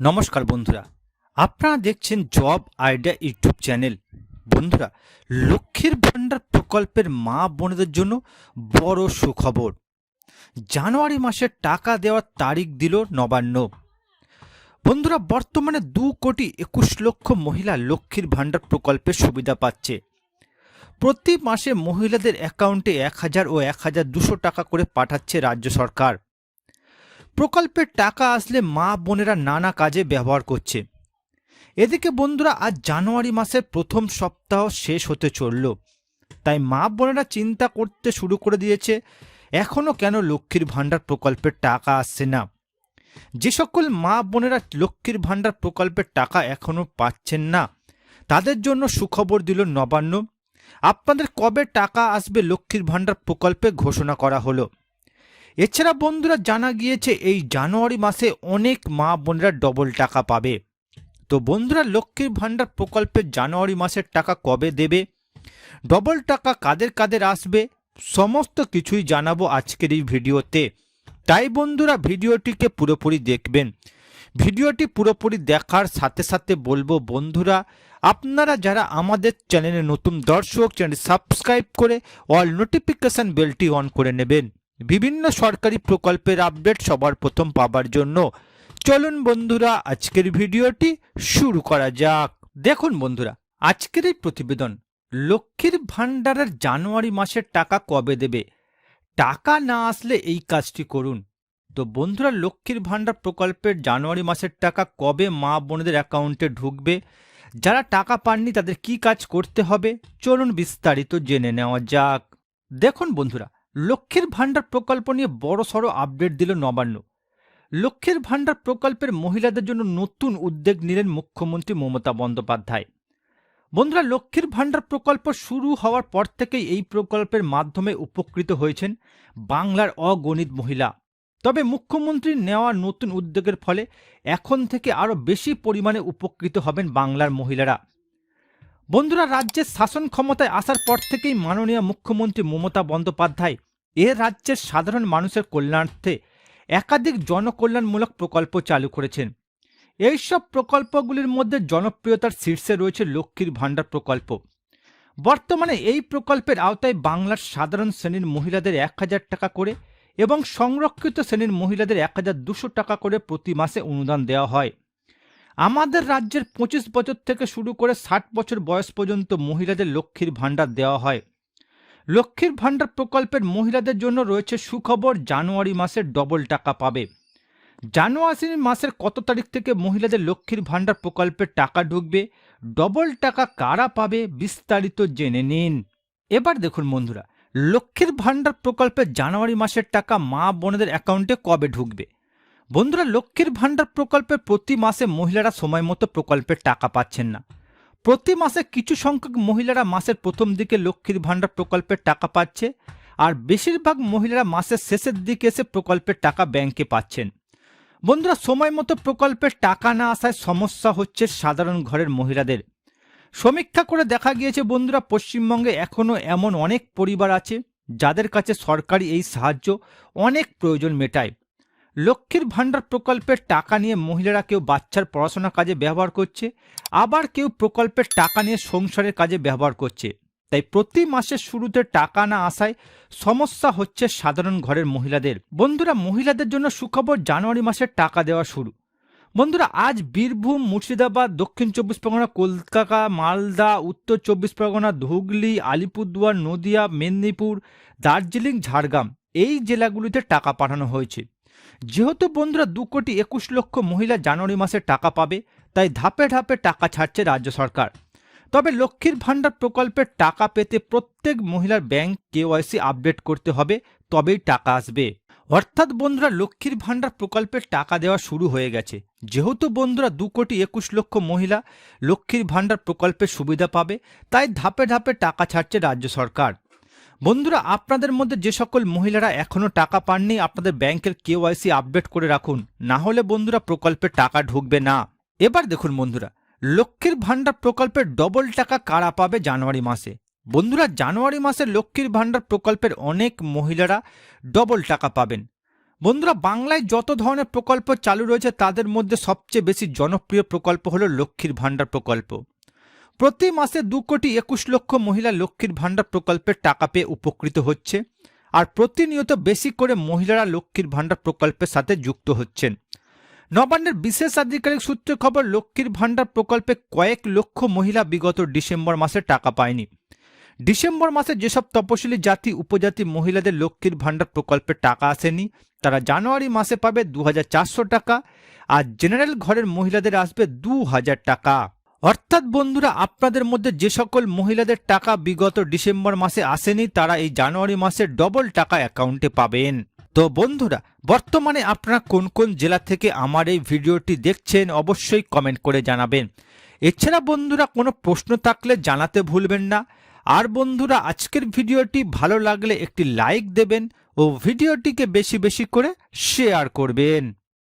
নমস্কার বন্ধুরা। আপনারা দেখছেন জব আইডিয়া ইউটিউব চ্যানেল। বন্ধুরা, লক্ষ্মীর ভাণ্ডার প্রকল্পের মা বোনেদের জন্য বড় সুখবর। জানুয়ারি মাসে টাকা দেওয়ার তারিখ দিল নবান্ন। বন্ধুরা, বর্তমানে দু কোটি একুশ লক্ষ মহিলা লক্ষ্মীর ভাণ্ডার প্রকল্পের সুবিধা পাচ্ছে। প্রতি মাসে মহিলাদের অ্যাকাউন্টে এক হাজার ও এক হাজার দুশো টাকা করে পাঠাচ্ছে রাজ্য সরকার। প্রকল্পের টাকা আসলে মা বোনেরা নানা কাজে ব্যবহার করছে। এদিকে বন্ধুরা, আজ জানুয়ারি মাসের প্রথম সপ্তাহ শেষ হতে চলল। তাই মা বোনেরা চিন্তা করতে শুরু করে দিয়েছে এখনও কেন লক্ষ্মীর ভাণ্ডার প্রকল্পের টাকা আসছে না? যে সকল মা বোনেরা লক্ষ্মীর ভাণ্ডার প্রকল্পের টাকা এখনও পাচ্ছেন না, তাদের জন্য সুখবর দিল নবান্ন। আপনাদের কবে টাকা আসবে লক্ষ্মীর ভাণ্ডার প্রকল্পে ঘোষণা করা হলো? এছাড়া বন্ধুরা জানা গিয়েছে এই জানুয়ারি মাসে অনেক মা বোনেরা ডবল টাকা পাবে। তো বন্ধুরা লক্ষ্মীর ভাণ্ডার প্রকল্পের জানুয়ারি মাসের টাকা কবে দেবে? ডবল টাকা কাদের কাদের আসবে? সমস্ত কিছুই জানাব আজকের এই ভিডিওতে। তাই বন্ধুরা ভিডিওটিকে পুরোপুরি দেখবেন। ভিডিওটি পুরোপুরি দেখার সাথে সাথে বলব বন্ধুরা, আপনারা যারা আমাদের চ্যানেলে নতুন দর্শক চ্যানেল সাবস্ক্রাইব করে অল নোটিফিকেশন বেলটি অন করে নেবেন। বিভিন্ন সরকারি প্রকল্পের আপডেট সবার প্রথম পাবার জন্য। চলুন বন্ধুরা, আজকের ভিডিওটি শুরু করা যাক। দেখুন বন্ধুরা, আজকের এই প্রতিবেদন, লক্ষ্মীর ভাণ্ডারের জানুয়ারি মাসের টাকা কবে দেবে? টাকা না আসলে এই কাজটি করুন। তো বন্ধুরা, লক্ষ্মীর ভাণ্ডার প্রকল্পের জানুয়ারি মাসের টাকা কবে মা বোনদের অ্যাকাউন্টে ঢুকবে? যারা টাকা পাননি তাদের কি কাজ করতে হবে? চলুন বিস্তারিত জেনে নেওয়া যাক। দেখুন বন্ধুরা লক্ষ্মীর ভাণ্ডার প্রকল্প নিয়ে বড় সড়ো আপডেট দিল নবান্ন। লক্ষ্মীর ভাণ্ডার প্রকল্পের মহিলাদের জন্য নতুন উদ্যোগ নিলেন মুখ্যমন্ত্রী মমতা বন্দ্যোপাধ্যায়। বন্ধুরা, লক্ষ্মীর ভাণ্ডার প্রকল্প শুরু হওয়ার পর থেকেই এই প্রকল্পের মাধ্যমে উপকৃত হয়েছেন বাংলার অগণিত মহিলা। তবে মুখ্যমন্ত্রীর নেওয়া নতুন উদ্যোগের ফলে এখন থেকে আরও বেশি পরিমাণে উপকৃত হবেন বাংলার মহিলারা। বন্ধুরা, রাজ্যের শাসন ক্ষমতায় আসার পর থেকেই মাননীয় মুখ্যমন্ত্রী মমতা বন্দ্যোপাধ্যায় এ রাজ্যের সাধারণ মানুষের কল্যাণার্থে একাধিক জনকল্যাণমূলক প্রকল্প চালু করেছেন। এইসব প্রকল্পগুলির মধ্যে জনপ্রিয়তার শীর্ষে রয়েছে লক্ষ্মীর ভাণ্ডার প্রকল্প। বর্তমানে এই প্রকল্পের আওতায় বাংলার সাধারণ শ্রেণির মহিলাদের এক হাজার টাকা করে এবং সংরক্ষিত শ্রেণির মহিলাদের এক হাজার দুশো টাকা করে প্রতি মাসে অনুদান দেওয়া হয়। আমাদের রাজ্যের পঁচিশ বছর থেকে শুরু করে ষাট বছর বয়স পর্যন্ত মহিলাদের লক্ষ্মীর ভাণ্ডার দেওয়া হয়। লক্ষ্মীর ভাণ্ডার প্রকল্পের মহিলাদের জন্য রয়েছে সুখবর, জানুয়ারি মাসের ডবল টাকা পাবে। জানুয়ারি মাসের কত তারিখ থেকে মহিলাদের লক্ষ্মীর ভাণ্ডার প্রকল্পের টাকা ঢুকবে? ডবল টাকা কারা পাবে? বিস্তারিত জেনে নিন। এবার দেখুন বন্ধুরা, লক্ষ্মীর ভাণ্ডার প্রকল্পের জানুয়ারি মাসের টাকা মা বোনেদের অ্যাকাউন্টে কবে ঢুকবে? বন্ধুরা, লক্ষ্মীর ভাণ্ডার প্রকল্পে প্রতি মাসে মহিলারা সময় মতো প্রকল্পের টাকা পাচ্ছেন না। প্রতি মাসে কিছু সংখ্যক মহিলারা মাসের প্রথম দিকে লক্ষ্মীর ভাণ্ডার প্রকল্পের টাকা পাচ্ছে আর বেশিরভাগ মহিলারা মাসের শেষের দিকে এসে প্রকল্পের টাকা ব্যাংকে পাচ্ছেন। বন্ধুরা, সময় মতো প্রকল্পের টাকা না আসায় সমস্যা হচ্ছে সাধারণ ঘরের মহিলাদের। সমীক্ষা করে দেখা গিয়েছে বন্ধুরা, পশ্চিমবঙ্গে এখনও এমন অনেক পরিবার আছে যাদের কাছে সরকারি এই সাহায্য অনেক প্রয়োজন মেটায়। লক্ষ্মীর ভাণ্ডার প্রকল্পের টাকা নিয়ে মহিলারা কেউ বাচ্চার পড়াশোনা কাজে ব্যবহার করছে, আবার কেউ প্রকল্পের টাকা নিয়ে সংসারের কাজে ব্যবহার করছে। তাই প্রতি মাসের শুরুতে টাকা না আসায় সমস্যা হচ্ছে সাধারণ ঘরের মহিলাদের। বন্ধুরা, মহিলাদের জন্য সুখবর জানুয়ারি মাসে টাকা দেওয়া শুরু। বন্ধুরা, আজ বীরভূম, মুর্শিদাবাদ, দক্ষিণ চব্বিশ পরগনা, কলকাতা, মালদা, উত্তর চব্বিশ পরগনা ধুগলি আলিপুরদুয়ার, নদিয়া, মেদিনীপুর, দার্জিলিং, ঝাড়গ্রাম এই জেলাগুলিতে টাকা পাঠানো হয়েছে। যেহেতু বন্ধুরা দু কোটি একুশ লক্ষ মহিলা জানুয়ারি মাসে টাকা পাবে, তাই ধাপে ধাপে টাকা ছাড়ছে রাজ্য সরকার। তবে লক্ষ্মীর ভাণ্ডার প্রকল্পের টাকা পেতে প্রত্যেক মহিলার ব্যাংক কেওয়াইসি আপডেট করতে হবে, তবেই টাকা আসবে। অর্থাৎ বন্ধুরা লক্ষ্মীর ভাণ্ডার প্রকল্পের টাকা দেওয়া শুরু হয়ে গেছে। যেহেতু বন্ধুরা দু কোটি একুশ লক্ষ মহিলা লক্ষ্মীর ভাণ্ডার প্রকল্পের সুবিধা পাবে, তাই ধাপে ধাপে টাকা ছাড়ছে রাজ্য সরকার। বন্ধুরা, আপনাদের মধ্যে যে সকল মহিলারা এখনও টাকা পাননি, আপনাদের ব্যাংকের কেওয়াইসি আপডেট করে রাখুন। না হলে বন্ধুরা, প্রকল্পে টাকা ঢুকবে না। এবার দেখুন বন্ধুরা, লক্ষ্মীর ভাণ্ডার প্রকল্পের ডবল টাকা কারা পাবে জানুয়ারি মাসে? বন্ধুরা, জানুয়ারি মাসে লক্ষ্মীর ভাণ্ডার প্রকল্পের অনেক মহিলারা ডবল টাকা পাবেন। বন্ধুরা, বাংলায় যত ধরনের প্রকল্প চালু রয়েছে, তাদের মধ্যে সবচেয়ে বেশি জনপ্রিয় প্রকল্প হলো লক্ষ্মীর ভাণ্ডার প্রকল্প। প্রতি মাসে দু কোটি একুশ লক্ষ মহিলা লক্ষ্মীর ভাণ্ডার প্রকল্পের টাকা পেয়ে উপকৃত হচ্ছে আর প্রতিনিয়ত বেশি করে মহিলারা লক্ষ্মীর ভাণ্ডার প্রকল্পের সাথে যুক্ত হচ্ছেন। নবান্নের বিশেষ আধিকারিক সূত্রে খবর, লক্ষ্মীর ভাণ্ডার প্রকল্পে কয়েক লক্ষ মহিলা বিগত ডিসেম্বর মাসে টাকা পায়নি। ডিসেম্বর মাসে যেসব তপশিলি জাতি, উপজাতি মহিলাদের লক্ষ্মীর ভাণ্ডার প্রকল্পে টাকা আসেনি, তারা জানুয়ারি মাসে পাবে দু হাজার চারশো টাকা আর জেনারেল ঘরের মহিলাদের আসবে দু হাজার টাকা। অর্থাৎ বন্ধুরা, আপনাদের মধ্যে যে সকল মহিলাদের টাকা বিগত ডিসেম্বর মাসে আসেনি, তারা এই জানুয়ারি মাসে ডবল টাকা অ্যাকাউন্টে পাবেন। তো বন্ধুরা, বর্তমানে আপনারা কোন কোন জেলা থেকে আমার এই ভিডিওটি দেখছেন, অবশ্যই কমেন্ট করে জানাবেন। এছাড়া বন্ধুরা, কোনো প্রশ্ন থাকলে জানাতে ভুলবেন না। আর বন্ধুরা, আজকের ভিডিওটি ভালো লাগলে একটি লাইক দেবেন ও ভিডিওটিকে বেশি বেশি করে শেয়ার করবেন।